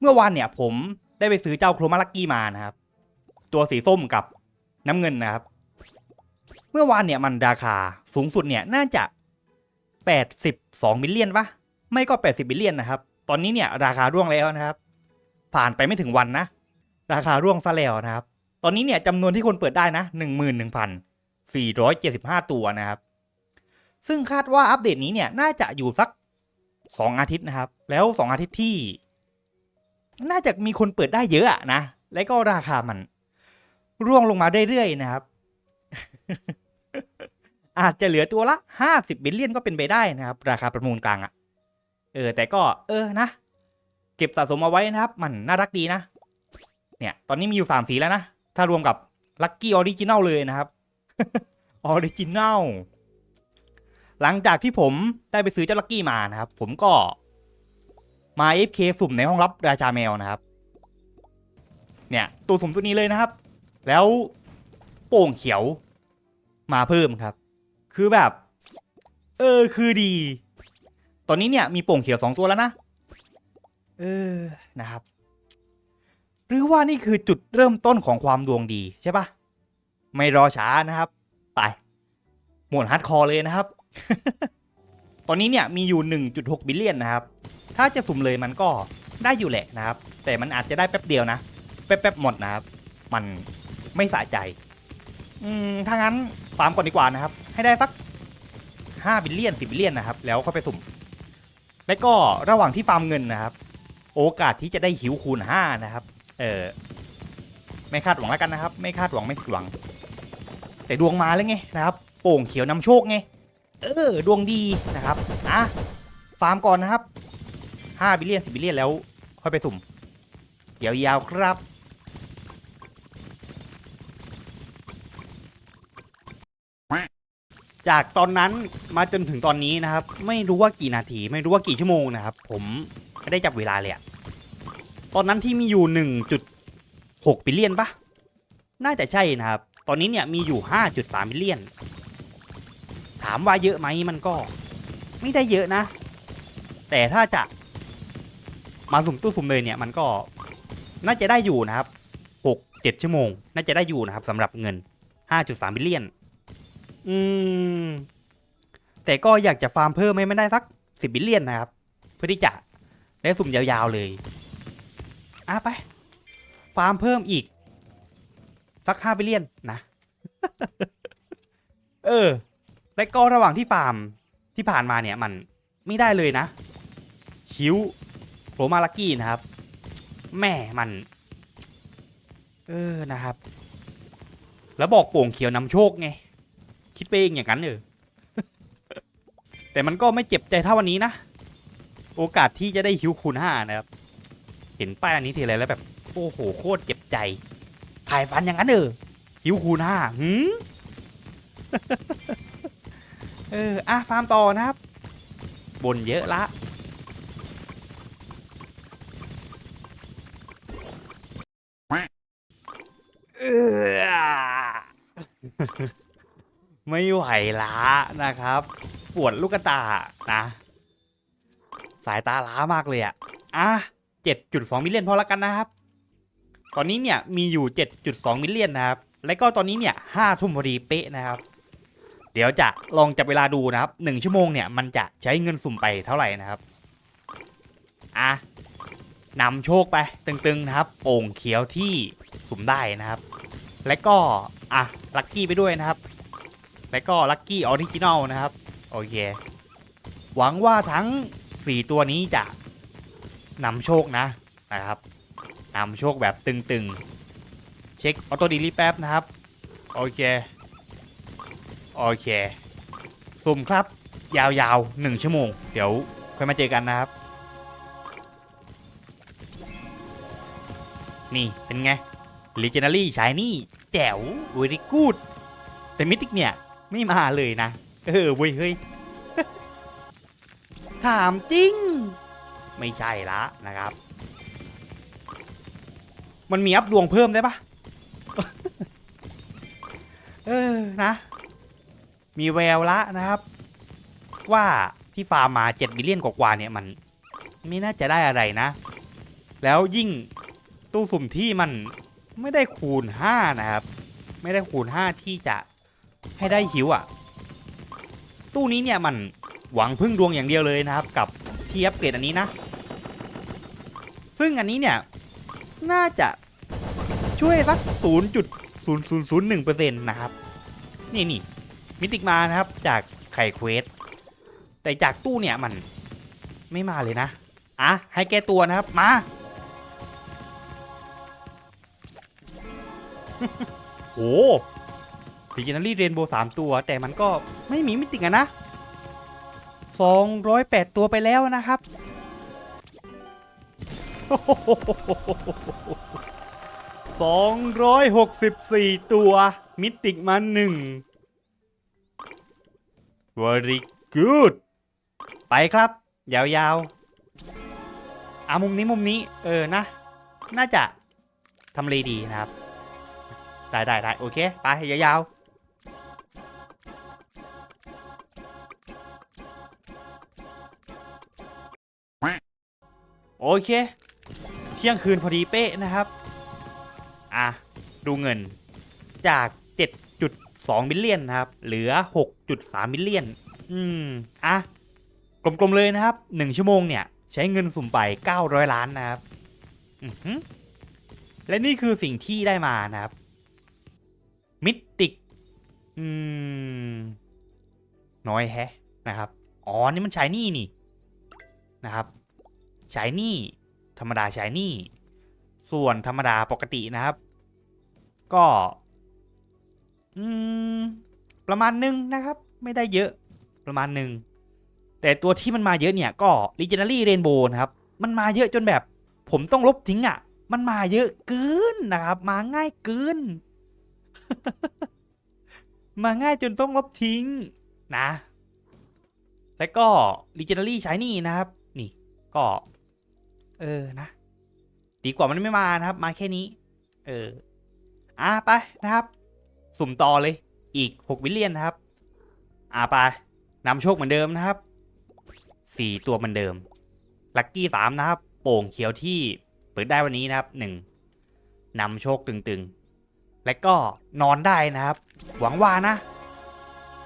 เมื่อวานเนี่ยผมได้ไปซื้อเจ้าโครมาลักกี้มานะครับ ตัวสีส้มกับน้ำเงินนะครับ เมื่อวานเนี่ยมันราคาสูงสุดเนี่ยน่าจะ 82มิลเลียนปะไม่ก็ 80บิลเลียนนะครับ ตอนนี้เนี่ยราคาร่วงแล้วนะครับ ผ่านไปไม่ถึงวันนะ ราคาร่วงซะแล้วนะครับ ตอนนี้เนี่ยจำนวนที่คนเปิดได้นะ 11,475 ตัวนะครับ ซึ่งคาดว่าอัปเดตนี้เนี่ยน่าจะอยู่สัก 2 อาทิตย์นะครับ แล้ว 2 อาทิตย์ที่ น่าจะมีคนเปิดได้เยอะนะ และก็ราคามัน ร่วงลงมาเรื่อยๆนะครับ อาจจะเหลือตัวละ50บิลเลียนก็เป็นไปได้นะครับ ราคาประมูลกลางอะเออ แต่ก็เออนะ เก็บสะสมเอาไว้นะครับ มันน่ารักดีนะ เนี่ย ตอนนี้มีอยู่3สีแล้วนะ ถ้ารวมกับลัคกี้ออริจินัลเลยนะครับออริจินัลหลังจากที่ผมได้ไปซื้อเจ้าลักกี้มานะครับ ผมก็ มา FK สุ่มในห้องรับราชาแมวนะครับ เนี่ยตัวสุ่มตัวนี้เลยนะครับ แล้วโป่งเขียว มาเพิ่มครับ คือแบบ เออคือดี ตอนนี้เนี่ยมีโป่งเขียวสองตัวแล้วนะ เออนะครับ หรือว่านี่คือจุดเริ่มต้นของความดวงดีใช่ปะไม่รอช้านะครับ ไปหมวดฮาร์ดคอร์เลยนะครับ ตอนนี้เนี่ยมีอยู่ 1.6 บิลเลียนนะครับ ถ้าจะสุ่มเลยมันก็ได้อยู่แหละนะครับ แต่มันอาจจะได้แป๊บเดียวนะ แป๊บๆหมดนะครับ มันไม่สะใจ อืม ถ้างั้นฟาร์มก่อนดีกว่านะครับ ให้ได้สัก 5 บิลเลียน 10 บิลเลียนนะครับ แล้วค่อยไปสุ่ม และก็ระหว่างที่ฟาร์มเงินนะครับ โอกาสที่จะได้หิวคูณ 5 นะครับ เออไม่คาดหวังแล้วกันนะครับ ไม่คาดหวังไม่ผิดหวัง แต่ดวงมาแล้วไงนะครับ โป่งเขียวนำโชคไง เออ ดวงดีนะครับอะฟาร์มก่อนนะครับ5บิลเลียน10บิลเลียนแล้วค่อยไปสุ่ม เดี๋ยวยาวครับ จากตอนนั้นมาจนถึงตอนนี้นะครับ ไม่รู้ว่ากี่นาที ไม่รู้ว่ากี่ชั่วโมงนะครับ ผมไม่ได้จับเวลาเลยอะตอนนั้นที่มีอยู่ 1.6บิลเลียนปะน่าจะใช่นะครับ ตอนนี้เนี่ยมีอยู่ 5.3บิลเลียนามว่าเยอะไหมมันก็ ไม่ได้เยอะนะ แต่ถ้าจะมาสุ่มตู้สุ่มเลยเนี่ยมันก็น่าจะได้อยู่นะครับ6-7ชั่วโมง น่าจะได้อยู่นะครับสำหรับเงิน5.3บิลเลียน อืม แต่ก็อยากจะฟาร์มเพิ่มให้ไม่ได้สัก10บิลเลียนนะครับ เพื่อที่จะได้สุ่มยาวๆเลย อะไป ฟาร์มเพิ่มอีก สัก5บิลเลียนนะ เออ และก็ระหว่างที่ฟาร์มที่ผ่านมาเนี่ยมันไม่ได้เลยนะ คิ้วโรมาลักกี้นะครับ แม่มัน เออนะครับ แล้วบอกโป่งเขียวนำโชคไง คิดไปเองอย่างนั้นเออแต่มันก็ไม่เจ็บใจเท่าวันนี้นะ โอกาสที่จะได้คิ้วคูณห้านะครับ เห็นป้ายอันนี้ทีไรแล้วแบบโอ้โหโคตรเจ็บใจ ถ่ายฟันอย่างนั้นเออคิ้วคูณห้าหืม เออ อะ ฟาร์มต่อนะครับ บนเยอะละ เออ ไม่ไหวล้านะครับ ปวดลูกตา นะ สายตาล้ามากเลยอะอะ 7.2 มิลเลียนพอละกันนะครับ ตอนนี้เนี่ยมีอยู่ 7.2 มิลเลียนนะครับ และก็ตอนนี้เนี่ย5ทุ่มพอดีเป๊ะนะครับ ดี๋ยวจะลองจับเวลาดูนะครับ1ชั่วโมงเนี่ยมันจะใช้เงินสุ่มไปเท่าไหร่นะครับอะนำโชคไปตึงๆนะครับโป่งเขียวที่สุ่มได้นะครับ และก็อะลัคกี้ไปด้วยนะครับ และก็ลัคกี้ออริจินอลนะครับโอเคหวังว่าทั้ง 4 ตัวนี้จะนำโชคนะนะครับนำโชคแบบตึงๆ เช็คออโต้ดีลีแป๊บนะครับ โอเค โอเคสุ่มครับ ยาวๆ1ชั่วโมง เดี๋ยวค่อยมาเจอกันนะครับ นี่เป็นไง Legendary Shiny แจ๋ว very good แต่มิติกเนี่ย ไม่มาเลยนะ เออเว้ยเฮ้ย ถามจริง ไม่ใช่ละนะครับ มันมีอัพดวงเพิ่มได้ปะเออ นะ มีแววละนะครับ ว่าที่ฟาร์มมา7บิลเลียนกว่าๆเนี่ยมันไม่น่าจะได้อะไรนะ แล้วยิ่งตู้สุ่มที่มันไม่ได้คูณ 5 นะครับ ไม่ได้คูณ 5 ที่จะให้ได้หิวอะ่ะ ตู้นี้เนี่ยมันหวังพึ่งดวงอย่างเดียวเลยนะครับ กับที่อัปเกรดอันนี้นะ ซึ่งอันนี้เนี่ย น่าจะช่วยสัก 0.0001%นะครับ นี่นี่ มิติกมานะครับจากไข่เควส แต่จากตู้เนี่ยมันไม่มาเลยนะอะให้แก้ตัวนะครับมา โหดิจินัลี่เรนโบว์สามตัว แต่มันก็ไม่มีมิติกอะนะ 208 ตัวไปแล้วนะครับ 264 ตัวมิติกมาหนึ่ง very good ไปครับ ยาวๆอะมุมนี้มุมนี้ เออนะ น่าจะทำเลดีนะครับ ได้ได้ได้โอเค ไป ยาวๆโอเค เที่ยงคืนพอดีเป๊ะนะครับ อะ ดูเงินจาก 2มิลเลียนนะครับ เหลือ 6.3 มิลเลียน อืม อะ กลมๆเลยนะครับ 1 ชั่วโมงเนี่ย ใช้เงินสุ่มไป 900 ล้านนะครับอือหือและนี่คือสิ่งที่ได้มานะครับ มิติก อืม น้อยแฮะนะครับ อ๋อ นี่มันชายนี่นี่นะครับชายนี่ ธรรมดาชายนี่ ส่วนธรรมดาปกตินะครับ ก็ อืมประมาณหนึ่งนะครับ ไม่ได้เยอะประมาณหนึ่งแต่ตัวที่มันมาเยอะเนี่ยก็ Legendary Rainbow นะครับ มันมาเยอะจนแบบผมต้องลบทิ้งอะ่ะ มันมาเยอะเกินนะครับ มาง่ายเกิน มาง่ายจนต้องลบทิ้งนะ แล้วก็ Legendary Shiny นะครับ นี่ก็ เออนะ ดีกว่ามันไม่มานะครับ มาแค่นี้ เออ อะไปนะครับ สุ่มต่อเลย อีก 6 วิลเลียนนะครับ อะไปนำโชคเหมือนเดิมนะครับสี่ตัวเหมือนเดิม ลัคกี้สามนะครับ โป่งเขียวที่เปิดได้วันนี้นะครับหนึ่งนำโชคตึงๆ และก็นอนได้นะครับ หวังว่านะ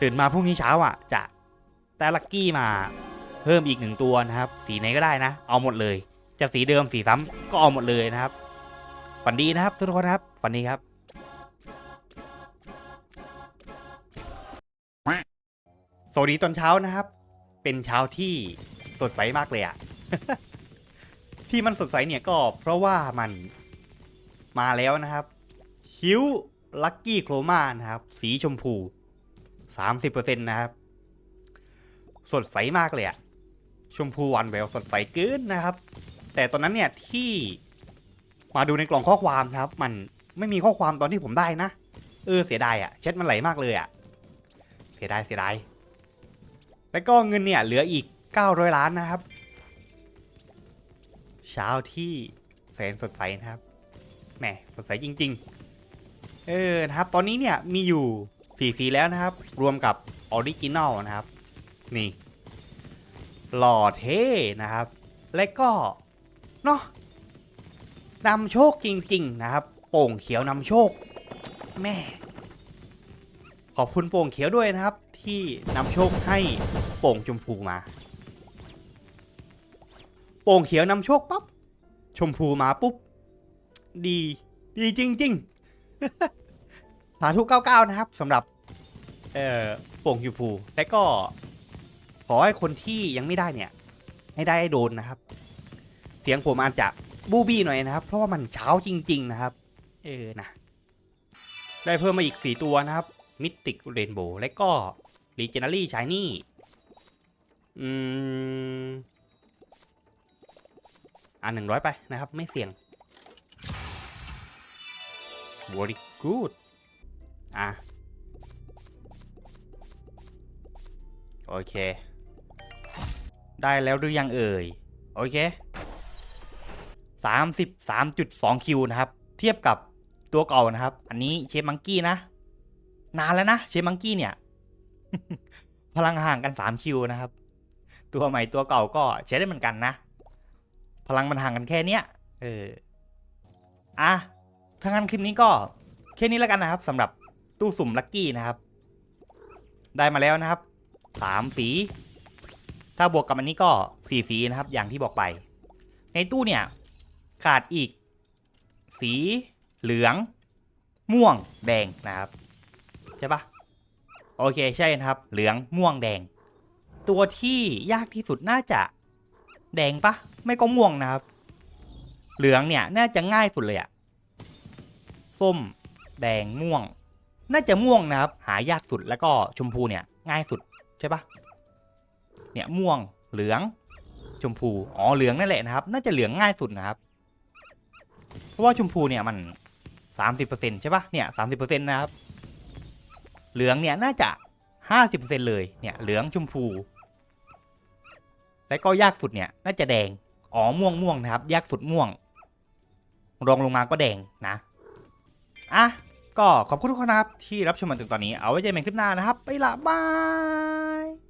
ตื่นมาพรุ่งนี้เช้าอะ จะได้ลัคกี้มาเพิ่มอีกหนึ่งตัวนะครับ สีไหนก็ได้นะ เอาหมดเลย จะสีเดิมสีซ้ำก็เอาหมดเลยนะครับ ฝันดีนะครับทุกคนครับ ฝันดีครับ สวัสดีตอนเช้านะครับ เป็นเช้าที่สดใสมากเลยอะที่มันสดใสเนี่ยก็เพราะว่ามันมาแล้วนะครับ คิ้วลัคกี้โครมานะครับ สีชมพู 30%นะครับ สดใสมากเลยอะชมพูวานแววสดใสเกินนะครับ แต่ตอนนั้นเนี่ยที่มาดูในกล่องข้อความครับ มันไม่มีข้อความตอนที่ผมได้นะ เออเสียดายอะแชทมันไหลมากเลยอะเสียดายเสียดาย แล้วก็เงินเนี่ยเหลืออีก 900 ล้านนะครับ เช้าที่แสนสดใสนะครับแหมสดใสจริง ๆ เออนะครับ ตอนนี้เนี่ยมีอยู่4สีแล้วนะครับ รวมกับออริจินอลนะครับ นี่ หล่อเท่นะครับ และก็เนาะนำโชคจริง ๆ นะครับ โป่งเขียวนำโชค แม่ ขอบคุณโป่งเขียวด้วยนะครับ ที่นำโชคให้โป่งชมพูมา โป่งเขียวนำโชคปั๊บชมพูมาปุ๊บ ดี ดีจริง ๆ สาธุ99 นะครับสำหรับเอ่อโป่งชมพู และก็ ขอให้คนที่ยังไม่ได้เนี่ย ให้ได้โดนนะครับ เสียงผมอาจจะบูบี้หน่อยนะครับ เพราะว่ามันเช้าจริง ๆ นะครับ เออนะได้เพิ่มมาอีก 4 ตัวนะครับมิติกเรนโบว์และก็ รีเจนารี่ชายนี่ อืม อ่าหนึ่งร้อยไปนะครับ ไม่เสี่ยง very good อะ โอเค ได้แล้วหรือยังเอ่ย โอเคสามสิบสามจุดสองคิวนะครับ เทียบกับตัวเก่านะครับ อันนี้เชฟมังกี้นะ นานแล้วนะ เชฟมังกี้เนี่ย พลังห่างกัน3คิวนะครับ ตัวใหม่ตัวเก่าก็ใช้ได้เหมือนกันนะ พลังมันห่างกันแค่เนี้ย เออ อะถ้างั้นคลิปนี้ก็แค่นี้แล้วกันนะครับสำหรับตู้สุ่มลัคกี้นะครับ ได้มาแล้วนะครับสามสี ถ้าบวกกับอันนี้ก็สี่สีนะครับ อย่างที่บอกไป ในตู้เนี่ย ขาดอีก สีเหลือง ม่วงแดงนะครับ ใช่ปะ โอเคใช่นะครับ เหลืองม่วงแดง ตัวที่ยากที่สุดน่าจะ แดงปะไม่ก็ม่วงนะครับ เหลืองเนี่ยน่าจะง่ายสุดเลยอะส้ม แดงม่วง น่าจะม่วงนะครับ หายากสุดแล้วก็ชมพูเนี่ยง่ายสุดใช่ปะเนี่ยม่วงเหลือง ชมพูอ๋อเหลืองนั่นแหละนะครับ น่าจะเหลืองง่ายสุดนะครับ เพราะว่าชมพูเนี่ยมันสามสิบเปอร์เซ็นใช่ปะเนี่ยสามสิบเปอร์เซ็นต์นะครับ เหลืองเนี่ยน่าจะห้าสิบเปอร์เซ็นเลยเนี่ยเหลืองชมพู และก็ยากสุดเนี่ยน่าจะแดงอ๋อม่วงม่วงนะครับยากสุดม่วงรองลงมาก็แดงนะอะก็ขอบคุณทุกคนนะครับที่รับชมมาถึงตอนนี้เอาไว้เจอกันคลิปหน้านะครับ ไปละบาย